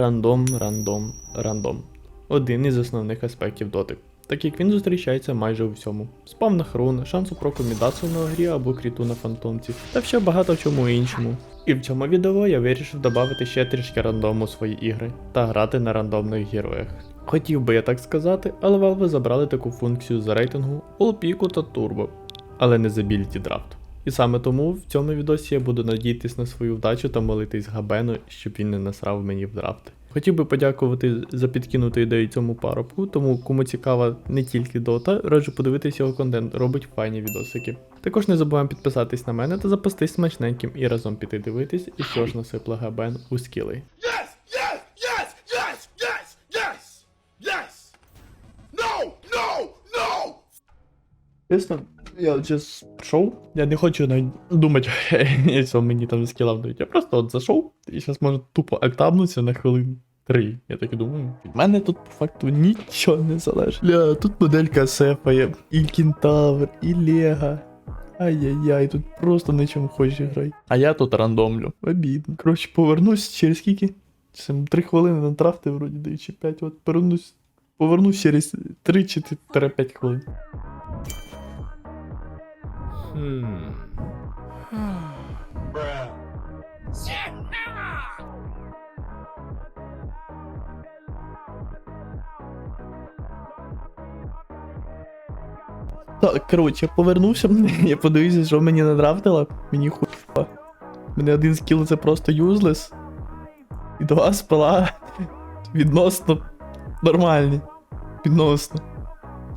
рандом, рандом, рандом. Один із основних аспектів доти. Так як він зустрічається майже у всьому. Спам на хрон, шансу проку Мідасу на грі або кріту на фантомці, та ще багато в чому іншому. І в цьому відео я вирішив додати ще трішки рандому у свої ігри та грати на рандомних героях. Хотів би я так сказати, але Valve забрали таку функцію за рейтингу Олпіку та Турбо, але не за біліті драфт. І саме тому в цьому відосі я буду надіятись на свою вдачу та молитись Габену, щоб він не насрав мені в драфти. Хотів би подякувати за підкинуту ідею цьому парубку, тому кому цікава не тільки дота, раджу подивитись його контент, робить файні відосики. Також не забуваємо підписатись на мене та запастись смачненьким і разом піти дивитись, і що ж насипла Габен у скіли. Yes! Yes! Yes! Yes! Yes! Yes! Yes! No! No! No! Чесно, я вже прийшов. Я не хочу навіть думати, що мені там скіла вдають. Я просто от зайшов і зараз можу тупо альтабнутися на хвилин три. Я так і думаю. Від мене тут по факту нічого не залежить. Ля, тут моделька сефа є, і кентавр, і лего. Ай-яй-яй, тут просто на чому хочеш грай. А я тут рандомлю. Обідно. Коротше, повернусь через скільки? Це три хвилини на трафти вроді дають, чи п'ять. От повернусь. Повернусь через 3 чи 5 хвилин. Так, коротше, повернувся, я подивився, що мені надрафтило. Мені хуйова. Мене один скіл це просто юзлес. І два спила відносно нормальні. Відносно.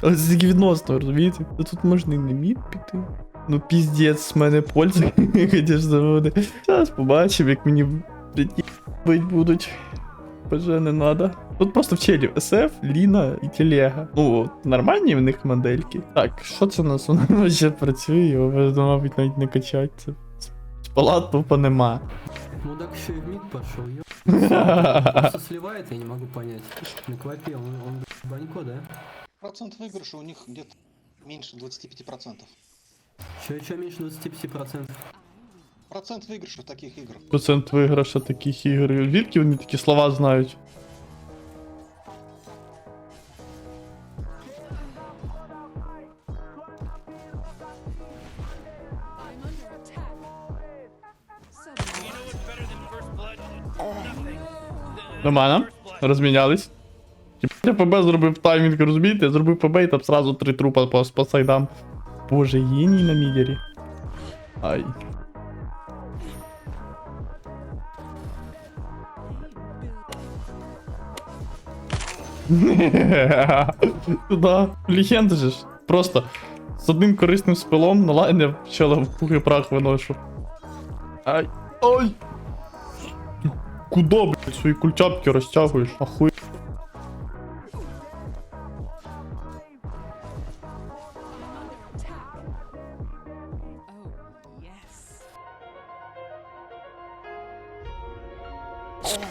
Але це тільки відносно, розумієте? Тут можна і не мід піти. Ну піздець, з мене польза, звісно, буде. Зараз побачимо, як мені блядь, бить будуть. Боже, не надо. Тут просто в челі SF, Ліна і Телега. Ну, от, нормальні в них модельки. Так, що це у нас? Воно ще працює, його можна, мабуть, навіть не качати. Це спала тупо нема. Мудак еще и в мид пошел, ё. Просто сливает, я не могу понять. На квапе, он, он банько, да? Процент выигрыша у них где-то меньше 25%. Че, че меньше 25%? Процент выигрыша в таких играх. Процент виграша таких ігор. Звідки вони такі слова знають? Нормально. Розмінялись. Я ПБ зробив таймінг, розумієте? Зробив ПБ і там сразу три трупа по, по сайдам. Боже, геній на мідері. Ай. Туда. Легенда же. Просто з одним корисним спилом на лайне почала в пух і прах виношу. Ай. Ой! Куда, блядь, свої кульчапки розтягуєш? Ахуй.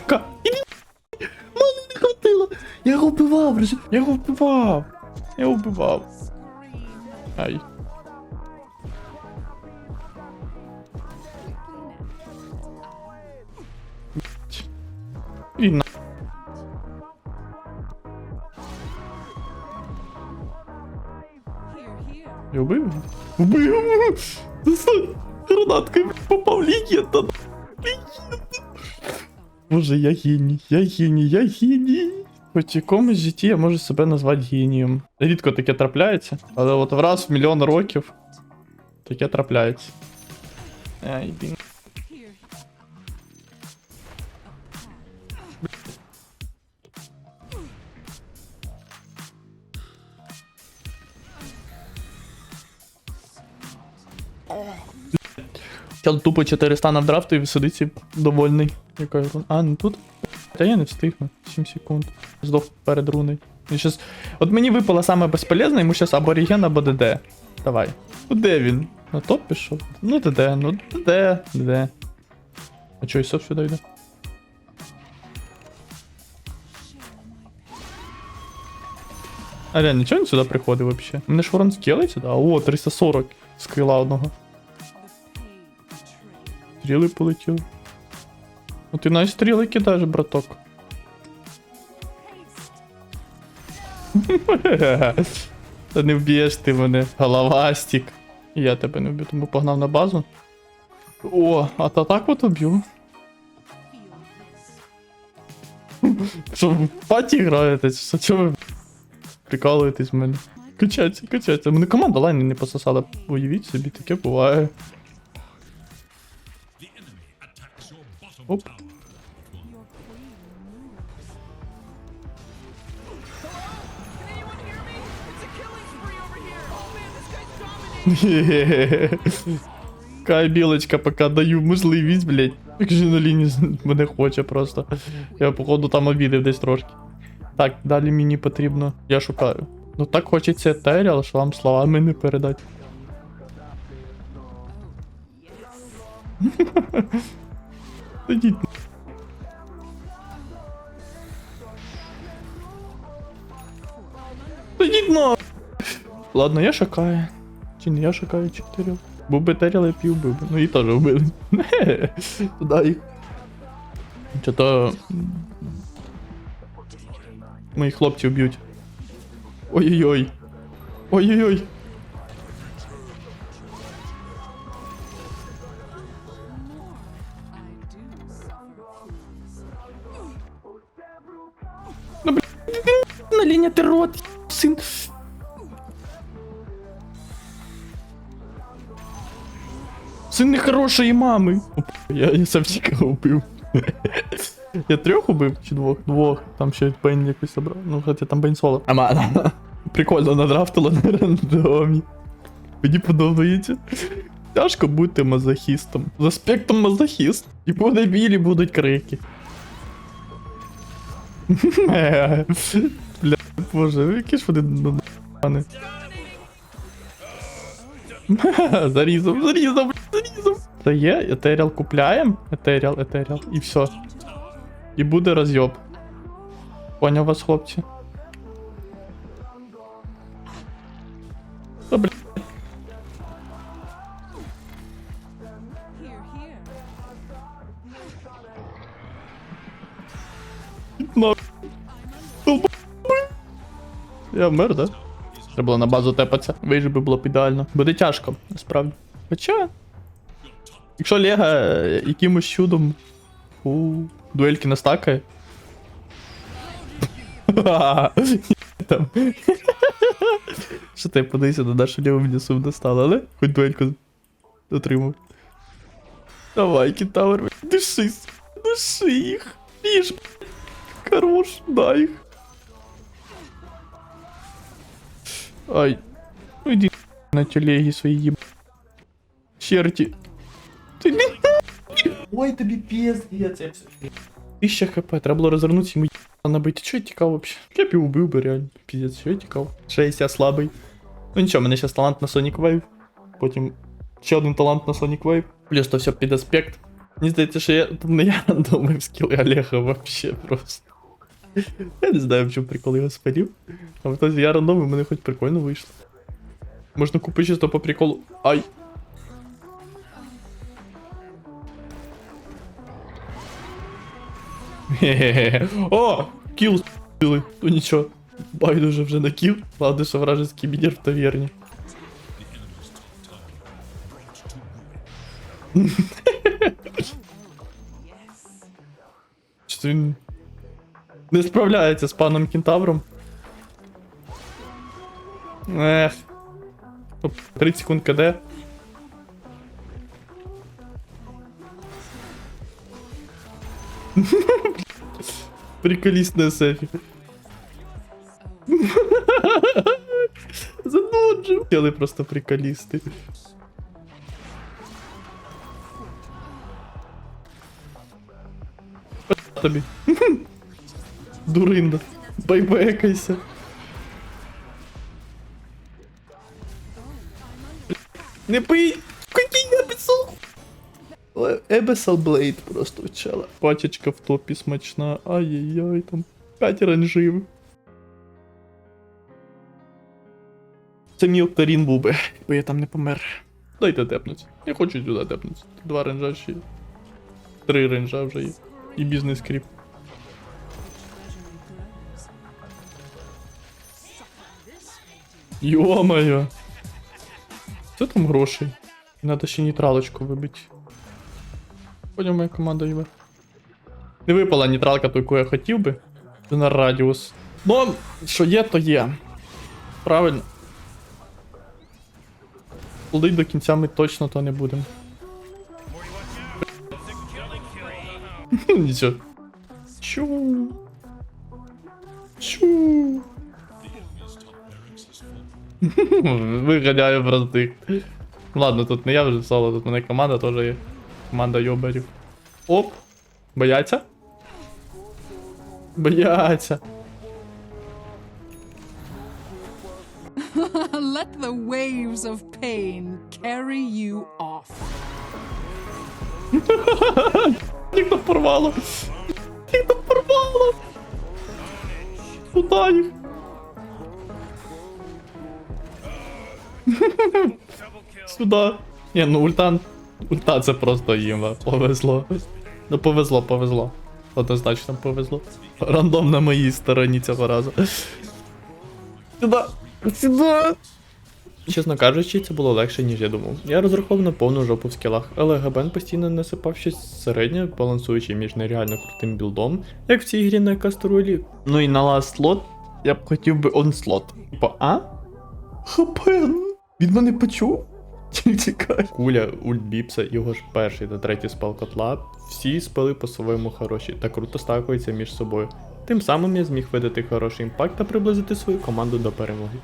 Ка. Іди. Мене не хватило. Я його вбивав, розум- я його вбивав. Я його вбивав. Scream. Ай. І на. Here, here. Я вбив його? Вбив! Засунь! Гранаткою попав легенда! Легенда! Боже, я гіній, я гіній, я гіній. Хоч якомусь житті я можу себе назвати генієм. Рідко таке трапляється, але от раз в мільйон років таке трапляється. Ай, блін. Я тупо 400 навдрафту і сидить довольний. Яка А, не тут? Та я не встигну. 7 секунд. Здох перед руною. І щас... От мені випало саме безполезне, йому щас або реген, або ДД. Давай. Ну де він? На топ пішов? Ну ДД, ну ДД, ДД. А чого Ісов сюди йде? А реально, нічого він сюди приходив вообще? У мене ж ворон скелиться, да? О, 340 скила одного. Стріли полетіли. Ну ти навіть стріли кидаєш, браток. Та не вб'єш ти мене, головастик. Я тебе не вб'ю, тому погнав на базу. О, а та так от уб'ю. Що в паті граєте? Що чого ви прикалуєтесь в мене? Качаться, качаться. Мене команда лайни не пососала. Уявіть собі, таке буває. Dominating. Кай білочка, поки даю можливість, блять. Як же на лінії мене хоче просто. Я походу там обідав десь трошки. Так, далі мені потрібно. Я шукаю. Ну так хочеться Теріал, що вам словами не передати. Ідіть. Ідіть на. Ладно, я шукаю. Чи не я шукаю чи Теріал? Був би Теріал, я пів би. Ну і теж вбили. Туди їх. Чи то. Моїх хлопців б'ють. Ой-ой-ой. Ой-ой-ой. Син нехорошої мами. Я, я Савчика убив. Я трьох убив чи двох? Двох. Там ще Бейн якось забрав. Ну, хоча там Бейн соло. Амана. Прикольно надрафтило на рандомі. Мені подобається. Тяжко бути мазохістом. З аспектом мазохіст. І по дебілі будуть крики. Бля, боже, які ж вони надане. Зарізав, зарізав, бля, зарізав. Це є, етеріал купляємо. Етеріал, етеріал. І все. І буде розйоб. Поняв вас, хлопці. Та, бля, Here, here. на. Долба- Я вмер, да? Треба було на базу тепатися. Вийже би було б ідеально. Буде тяжко, насправді. Хоча. Якщо Лего е, якимось чудом у дуельки настакає. Там. Що ти подивися на нашу ліву мені сум достало, але хоч дуельку отримав. Давай, кентавр, душись, души їх. Ріж, Хорош, дай їх. Ай. Ну иди на телеги свои еб... Черти. Ты не... Ой, тобі піздець. я все. Тисяча хп, треба було розвернутися йому єбало набити. Чого я тікав вообще? Я б його убив би реально. Піздець, що я тікав? Ще я слабий. Ну нічого, у мене зараз талант на Sonic Wave. Потім ще один талант на Sonic Wave. Плюс то все під аспект. Мені здається, що я тут не я рандомив скіли Олега вообще просто. Я не знаю, в чому прикол його спалів. А в итоге я рандомив, мене хоч прикольно вийшло. Можна купити чисто по приколу. Ай! Хе-хе-хе. О! Кіл с**ли. Ну нічого. Байдуже вже на кіл. Ладно, що вражеский мінер в таверні. Що він не справляється з паном кентавром. Ех. Оп, 30 секунд КД. Приколіст на сефі. Зануджив. Хотіли просто приколісти. Тобі. Дуринда. Байбекайся. Не пий! Какий Ебесел! Ебесел Блейд просто вчала. Пачечка в топі смачна. Ай-яй-яй, там 5 оранжевих. Це мій Октарін був би, бо я там не помер. Дайте тепнуть. Я хочу сюди тепнути. Два ренжа ще. є. Три ренжа вже є. І бізнес кріп. Йо-моє. Це там грошей. Надо ще нейтралочку вибити. Потім моя команда йде. Не випала нейтралка, ту, яку я хотів би. Це на радіус. Ну, що є, то є. Правильно. Плодить до кінця ми точно то не будемо. Нічого. Чу. Чу. Виганяю простих. Ладно, тут не я вже соло, тут мене команда теж є. Команда йобарів. Оп! Бояться? Бояться. Let the waves of pain carry you off. Там порвало. Там порвало. Куда їх? Сюда. Ні, ну ультан. Ульта це просто їм, повезло. Ну повезло, повезло. Однозначно повезло. Рандом на моїй стороні цього разу. Сюда. Сюда. Чесно кажучи, це було легше, ніж я думав. Я розраховував на повну жопу в скілах, але Габен постійно насипав щось середнє, балансуючи між нереально крутим білдом, як в цій грі на каструлі. Ну і на ласт слот я б хотів би онслот. Типа, а? Габен! Від мене почув? Тікай. Куля, ульт біпса, його ж перший та третій спал котла. Всі спали по-своєму хороші та круто стакуються між собою. Тим самим я зміг видати хороший імпакт та приблизити свою команду до перемоги.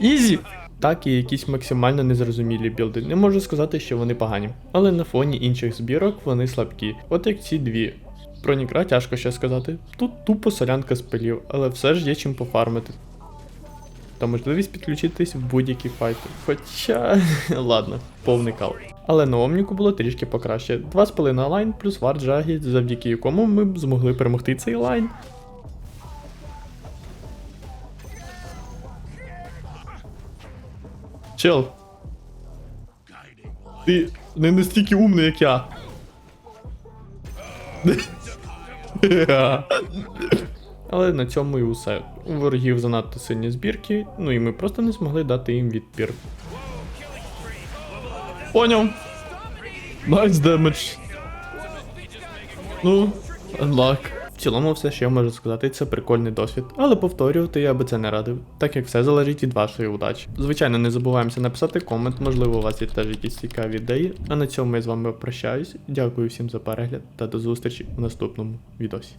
Ізі! Так, і якісь максимально незрозумілі білди. Не можу сказати, що вони погані. Але на фоні інших збірок вони слабкі. От як ці дві. Про Нікра тяжко ще сказати. Тут тупо солянка спилів, але все ж є чим пофармити. Та можливість підключитись в будь-які файти. Хоча. ладно, повний кал. Але на Омніку було трішки покраще. Два спили на лайн плюс вард завдяки якому ми б змогли перемогти цей лайн. Чел. Ти не настільки умний, як я. Але на цьому і усе. У ворогів занадто сильні збірки, ну і ми просто не змогли дати їм відпір. Поняв. Найс демедж. Ну, unlock. Цілому, все, що я можу сказати, це прикольний досвід, але повторювати я би це не радив, так як все залежить від вашої удачі. Звичайно, не забуваємося написати комент, можливо, у вас є теж якісь цікаві ідеї. А на цьому я з вами прощаюсь. Дякую всім за перегляд та до зустрічі в наступному відосі.